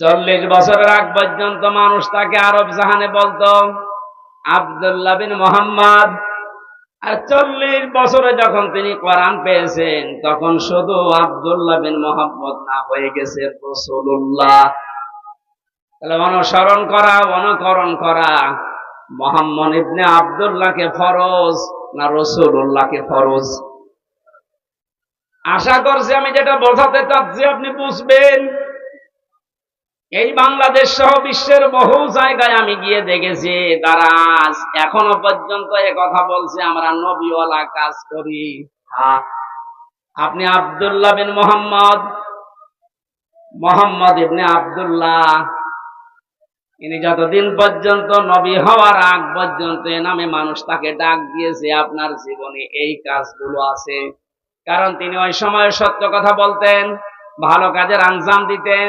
চল্লিশ বছরের আগ পর্যন্ত মানুষ তাকে আরব জাহানে বলতো, আব্দুল্লাহ বিন মোহাম্মদ। আর চল্লিশ বছরে যখন তিনি কোরআন পেয়েছেন, তখন শুধু আব্দুল্লাহ বিন মোহাম্মদ না, হয়ে গেছে রসুল্লাহ তাহলে অনুসরণ করা, অনুকরণ করা, মোহাম্মদ ইবনে আব্দুল্লাহকে ফরজ না রসুল্লাহকে ফরজ? আশা করছি আমি যেটা বোঝাতে চাচ্ছি, আপনি বুঝবেন এই বাংলাদেশ সহ বিশ্বের বহু জায়গায় আমি গিয়ে দেখেছি তারা এখনও পর্যন্ত এ কথা বলছে আমরা নবীওয়ালা কাজ করি। হ্যাঁ, আপনি আব্দুল্লাহ বিন মোহাম্মদ মোহাম্মদ ইবনে আব্দুল্লাহ ইনি যতদিন পর্যন্ত নবী হওয়ার আগ পর্যন্ত এ নামে মানুষ তাকে ডাক দিয়েছে আপনার জীবনে এই কাজগুলো আছে। কারণ তিনি ওই সময় সত্য কথা বলতেন ভালো কাজের আঞ্জাম দিতেন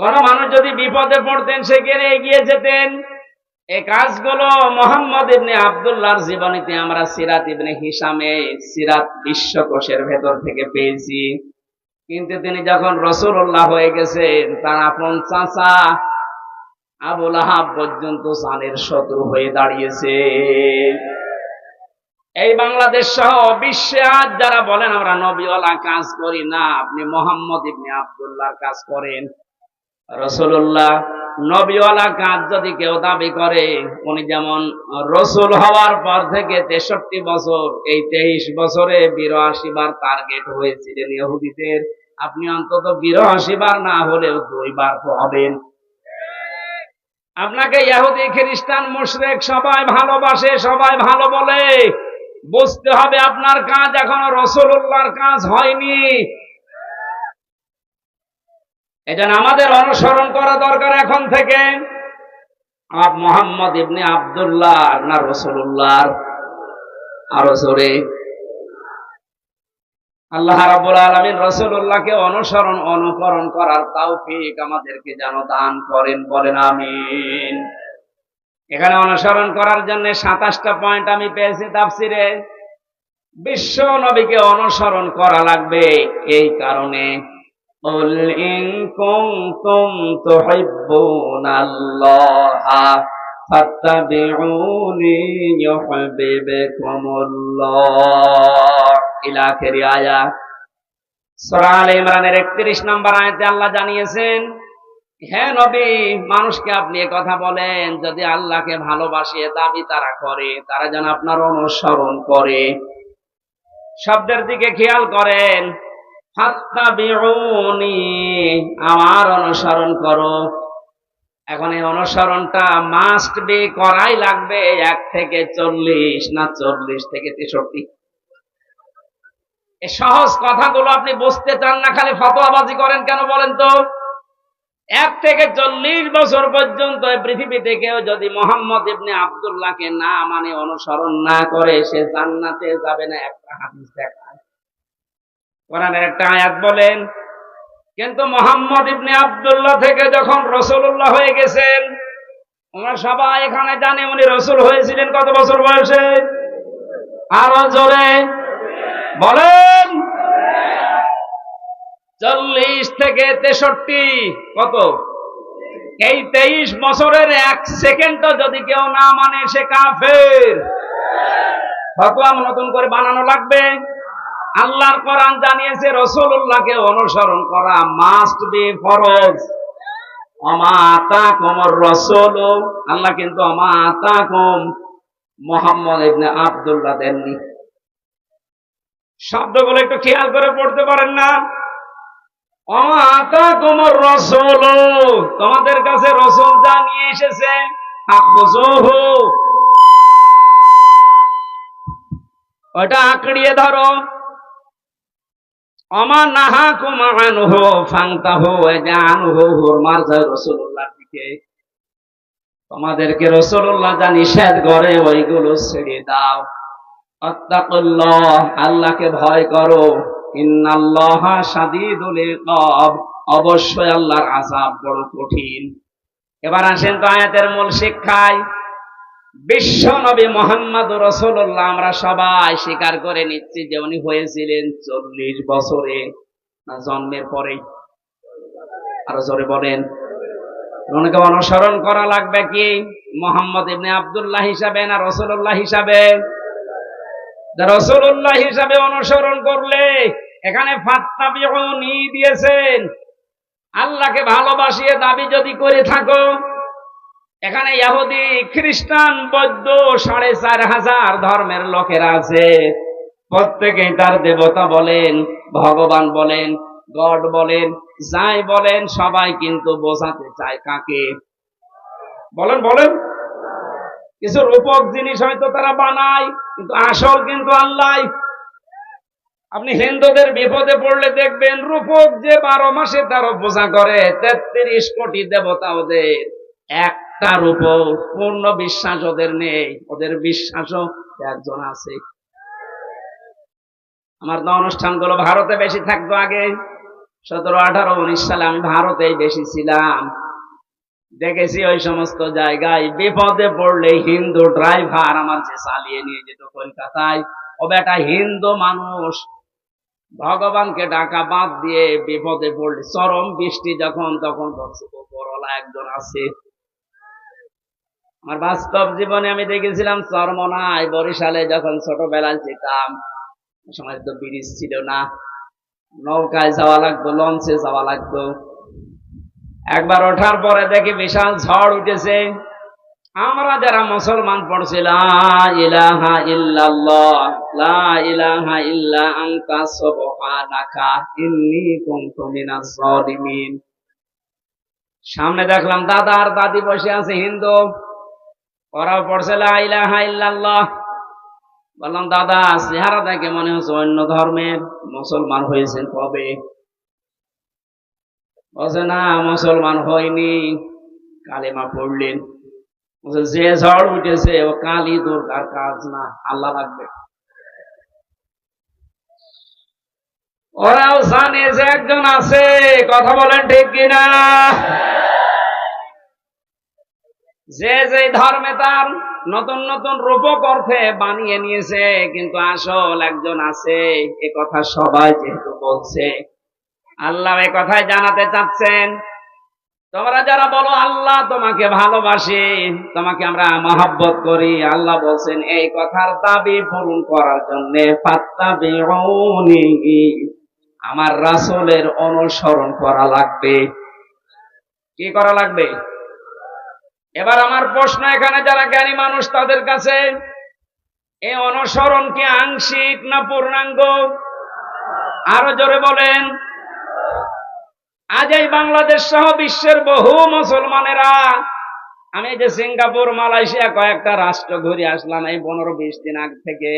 কোন মানুষ যদি বিপদে পড়তেন, সেখানে এগিয়ে যেতেন। এই কাজগুলো মোহাম্মদ ইবনে আব্দুল্লাহর জীবনীতে আমরা সিরাত ইবনে হিসামে সিরাত বিশ্বকোষের ভেতর থেকে পেয়েছি। কিন্তু তিনি যখন রসুল্লাহ হয়ে গেছেন, তার আপন চাচা আবুল আহাব পর্যন্ত সানের শত্রু হয়ে দাঁড়িয়েছে। এই বাংলাদেশ সহ বিশ্বে আজ যারা বলেন, আমরা নবীওয়ালা কাজ করি না, আপনি মোহাম্মদ ইবনে আব্দুল্লাহর কাজ করেন। রসুল্লাহ নবীওয়ালা কাজ যদি কেউ দাবি করে, উনি যেমন রসুল হওয়ার পর থেকে তেষট্টি বছর, এই তেইশ বছরে বিরাশি বার টার্গেট হয়েছিলেন ইহুদিদের। আপনি অন্তত বিরাশি বার না হলেও দুইবার তো হবেন। আপনাকে ইহুদি, খ্রিস্টান, মুশরেক সবাই ভালোবাসে, সবাই ভালো বলে। বুঝতে হবে আপনার কাজ এখনও রসুল্লাহর কাজ হয়নি। এটা আমাদের অনুসরণ করা দরকার এখন থেকে। মোহাম্মদ ইবনে আব্দুল্লাহ না রসুল্লাহ আরও জোরে। আল্লাহ রাব্বুল আলামিন রসুল্লাহকে অনুসরণ, অনুকরণ করার তৌফিক আমাদেরকে যেন দান করেন, বলেন আমিন। এখানে অনুসরণ করার জন্য সাতাশটা পয়েন্ট আমি পেয়েছি তাফসিরে। বিশ্ব নবীকে অনুসরণ করা লাগবে এই কারণে। قل إن كنتم تحبون الله فاتبعوني يحببكم الله إلى آخر آية সূরা আলে ইমরানের 31 নম্বর আয়াতে আল্লাহ জানিয়েছেন হ্যাঁ নবী মানুষকে আপনি এ কথা বলেন যদি আল্লাহকে ভালোবাসে দাবি তারা করে তারা যেন আপনার অনুসরণ করে শব্দের দিকে খেয়াল করেন ফাত্তাবিউনি আমার অনুসরণ করো। এখন এই অনুসরণটা মাস্ট বি করাই লাগবে এক থেকে চল্লিশ না চল্লিশ থেকে তেষট্টি। সহজ কথাগুলো আপনি বুঝতে চান না, খালি ফতোয়াবাজি করেন কেন বলেন তো? এক থেকে চল্লিশ বছর পর্যন্ত এই পৃথিবীতে কেউ যদি মোহাম্মদ ইবনে আব্দুল্লাহকে না মানে অনুসরণ না করে, সে জান্নাতে যাবে না, একটা হাদিস দেখায় কোরআনের একটা আয়াত বলেন, কিন্তু মোহাম্মদ ইবনে আবদুল্লাহ থেকে যখন রসুল্লাহ হয়ে গেছেন আমরা সবাই এখানে জানে উনি রসুল হয়েছিলেন কত বছর বয়সে? আরও জোরে। বলেন, চল্লিশ থেকে তেষট্টি, কত? এই তেইশ বছরের এক সেকেন্ডও যদি কেউ না মানে সে কাফের। ফতোয়া নতুন করে বানানো লাগবে। আল্লাহর কোরআন জানিয়েছে রসুল্লাহকে অনুসরণ করা মাস্ট বি ফরজ। অমাতা কমর রসুল। আল্লাহ কিন্তু অমাতা কম মোহাম্মদ ইবনে আব্দুল্লাহ দেননি। শব্দগুলো একটু খেয়াল করে পড়তে পারেন না। অমাতা কমর রসুল। তোমাদের কাছে রসুল যা নিয়ে এসেছে। ওটা আঁকড়িয়ে ধরো। নাহা কুমান হো ফাংতা হো জান হো হুরমার যায় দিকে। তোমাদেরকে রসুল্লাহ যা নিষেধ করে, ওইগুলো ছেড়ে দাও। অত্তাকুল্লাহ আল্লাহকে ভয় করো। ইন্নাল্লাহ সাদিদুল ইকাব, অবশ্যই আল্লাহর আযাব বড় কঠিন। এবার আসেন তো আয়াতের মূল শিক্ষায়। বিশ্ব নবী মোহাম্মদ রসুল্লাহ আমরা সবাই স্বীকার করে নিচ্ছি যে উনি হয়েছিলেন চল্লিশ বছরে জন্মের পরেই। আরও জোরে বলেন। ওনাকে অনুসরণ করা লাগবে কি? মোহাম্মদ ইবনে আব্দুল্লাহ হিসাবে না রসুল্লাহ হিসাবে? রসুল্লাহ হিসাবে অনুসরণ করলে এখানে ফাত্তাবিউনি দিয়েছেন। আল্লাহকে ভালোবাসিয়ে দাবি যদি করে থাকো এখানে ইহুদি খ্রিস্টান, বৌদ্ধ, সাড়ে চার হাজার ধর্মের লোকেরা আছে। প্রত্যেকেই তার দেবতা বলেন, ভগবান বলেন, গড বলেন, যাই বলেন, সবাই কিন্তু বোঝাতে চায় কাকে। বলেন বলেন। কিছু রূপক জিনিস হয়তো তারা বানায়, কিন্তু আসল কিন্তু আল্লাহ। আপনি হিন্দুদের বিপদে পড়লে দেখবেন, রূপক যে বারো মাসে তারও পূজা করে, তেত্রিশ কোটি দেবতা ওদের। একটা রূপক পূর্ণ বিশ্বাস ওদের নেই। ওদের বিশ্বাসও একজন আছে। আমার তো অনুষ্ঠানগুলো ভারতে বেশি থাকতো আগে। সতেরো, আঠারো, উনিশ সালে আমি ভারতেই বেশি ছিলাম। দেখেছি ওই সমস্ত জায়গায় বিপদে পড়লে হিন্দু ড্রাইভার আমার যে চালিয়ে নিয়ে যেত কলকাতায়। ও বেটা হিন্দু মানুষ। ভগবানকে ডাকা বাদ দিয়ে বিপদে পড়লে চরম বৃষ্টি যখন, তখন বলছে একজন আছে। আমার বাস্তব জীবনে আমি দেখেছিলাম চরমনায় বরিশালে যখন ছোটবেলায় যেতাম সময় তো ব্রিজ ছিল না। নৌকায় যাওয়া লাগতো, লঞ্চে যাওয়া লাগতো। একবার ওঠার পরে দেখি বিশাল ঝড় উঠেছে। আমরা যারা মুসলমান পড়ছি ইলাহা ইল্লাল্লাহ ইল্লা আনতা সুবহানাকা, ইন্নী কুনতু মিনাজ সামনে দেখলাম দাদা আর দাদি বসে আছে, হিন্দু। ওরাও পড়ছে বললাম, দাদা, চেহারা দেখে মনে হচ্ছে অন্য ধর্মের মুসলমান হয়েছেন, কবে? বলছে, না, মুসলমান হয়নি। কালেমা পড়লেন। যে ঝড় উঠেছে, ও কালী দুর্গার কাজ না, আল্লাহ লাগবে ওরাও জানে যে একজন আছে, কথা বলেন ঠিক কিনা? যে যে ধর্মে তার নতুন নতুন রূপক অর্থে বানিয়ে নিয়েছে, কিন্তু আসল একজন আছে, এ কথা সবাই যেহেতু বলছে। আল্লাহ এ কথাই জানাতে চাচ্ছেন, তোমরা যারা বলো আল্লাহ, তোমাকে ভালোবাসে, তোমাকে আমরা মহাব্বত করি। আল্লাহ বলছেন, এই কথার দাবি পূরণ করার জন্য আমার রাসূলের অনুসরণ করা লাগবে। কি করা লাগবে? এবার আমার প্রশ্ন এখানে, যারা জ্ঞানী মানুষ, তাদের কাছে এই অনুসরণ কি আংশিক না পূর্ণাঙ্গ? আরও জোরে বলেন। আজ এই বাংলাদেশ সহ বিশ্বের বহু মুসলমানেরা, আমি যে সিঙ্গাপুর, মালয়েশিয়া কয়েকটা রাষ্ট্র ঘুরে আসলাম এই পনেরো বিশ দিন আগ থেকে।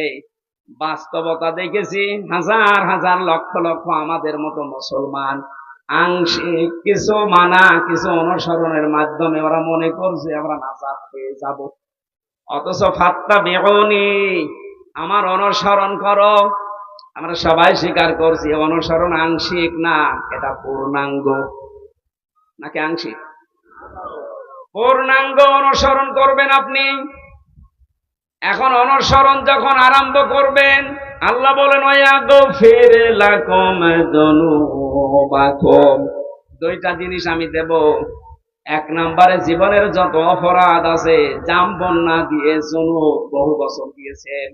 বাস্তবতা দেখেছি, হাজার হাজার লক্ষ লক্ষ আমাদের মতো মুসলমান আংশিক কিছু মানা, কিছু অনুসরণের মাধ্যমে ওরা মনে করছে আমরা নাজাদ পেয়ে যাব। অথচ ফাত্তা বেগনি আমার অনুসরণ করো। আমরা সবাই স্বীকার করছি, অনুসরণ আংশিক না, এটা পূর্ণাঙ্গ। নাকি আংশিক? পূর্ণাঙ্গ অনুসরণ করবেন আপনি। এখন অনুসরণ যখন আরম্ভ করবেন, আল্লাহ বলেন ফেরে লাকম দুইটা জিনিস আমি দেব। এক নম্বরে জীবনের যত অপরাধ আছে, জাম বন্যা দিয়ে জনু বহু বছর দিয়েছেন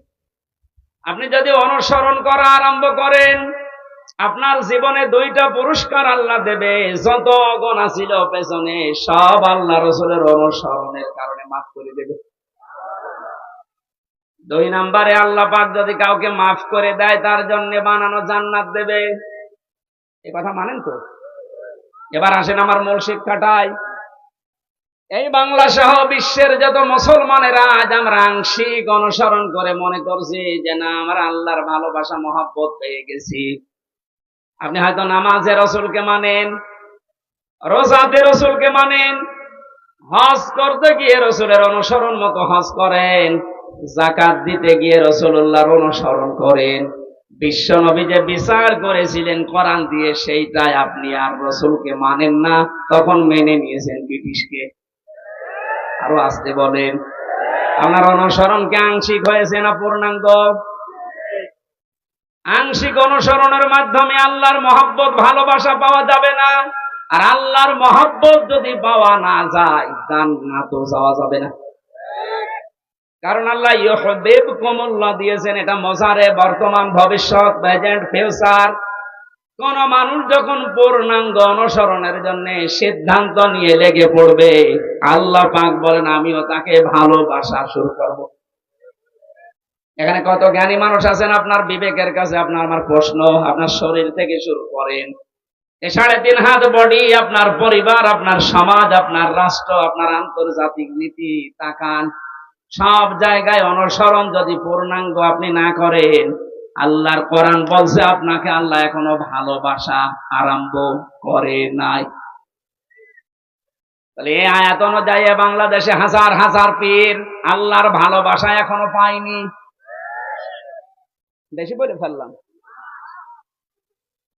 আপনি যদি অনুসরণ করা আরম্ভ করেন, আপনার জীবনে দুইটা পুরস্কার আল্লাহ দেবে। যত অগণা ছিল পেছনে, সব আল্লাহ রসুলের অনুসরণের কারণে মাফ করে দেবে। দুই নম্বরে আল্লাহ পাক যদি কাউকে মাফ করে দেয়, তার জন্য বানানো জান্নাত দেবে। এ কথা মানেন তো? এবার আসেন আমার মূল শিক্ষাটাই এই বাংলা সহ বিশ্বের যত মুসলমানেরা আজ আমরা আংশিক অনুসরণ করে মনে করছি যে না, আমরা আল্লাহর ভালোবাসা, মহাব্বত পেয়ে গেছি। আপনি হয়তো নামাজে রসুলকে মানেন, রোজাতে রসুলকে মানেন, হজ করতে গিয়ে রসুলের অনুসরণ মতো হজ করেন, জাকাত দিতে গিয়ে রসুল্লাহর অনুসরণ করেন। বিশ্ব নবী যে বিচার করেছিলেন কোরআন দিয়ে, সেইটাই আপনি আর রসুলকে মানেন না, তখন মেনে নিয়েছেন ব্রিটিশকে। আরও আসতে বলেন, আপনার অনুসরণ কি আংশিক হয়েছে না পূর্ণাঙ্গ? আংশিক অনুসরণের মাধ্যমে আল্লাহর মহব্বত, ভালোবাসা পাওয়া যাবে না। আর আল্লাহর মহব্বত যদি পাওয়া না যায়, দান না তো যাওয়া যাবে না। কারণ আল্লাহ ইহবেব কমল্লা দিয়েছেন, এটা মজারে বর্তমান ভবিষ্যৎ প্রেজেন্ট ফিউচার কোন মানুষ যখন পূর্ণাঙ্গ অনুসরণের জন্য সিদ্ধান্ত নিয়ে লেগে পড়বে, আল্লাহ পাক বলেন, আমিও তাকে ভালোবাসা শুরু করব। এখানে কত জ্ঞানী মানুষ আছেন আপনার বিবেকের কাছে, আপনার আমার প্রশ্ন, আপনার শরীর থেকে শুরু করেন। এ সাড়ে তিন হাত বডি, আপনার পরিবার, আপনার সমাজ, আপনার রাষ্ট্র, আপনার আন্তর্জাতিক নীতি, তাকান। সব জায়গায় অনুসরণ যদি পূর্ণাঙ্গ আপনি না করেন, আল্লাহর কোরআন বলছে আপনাকে আল্লাহ এখনও ভালোবাসা আরম্ভ করে নাই। তাহলে এই আয়াত অনুযায়ী বাংলাদেশে হাজার হাজার পীর আল্লাহর ভালোবাসা এখনও পায়নি। বেশি বলে ফেললাম।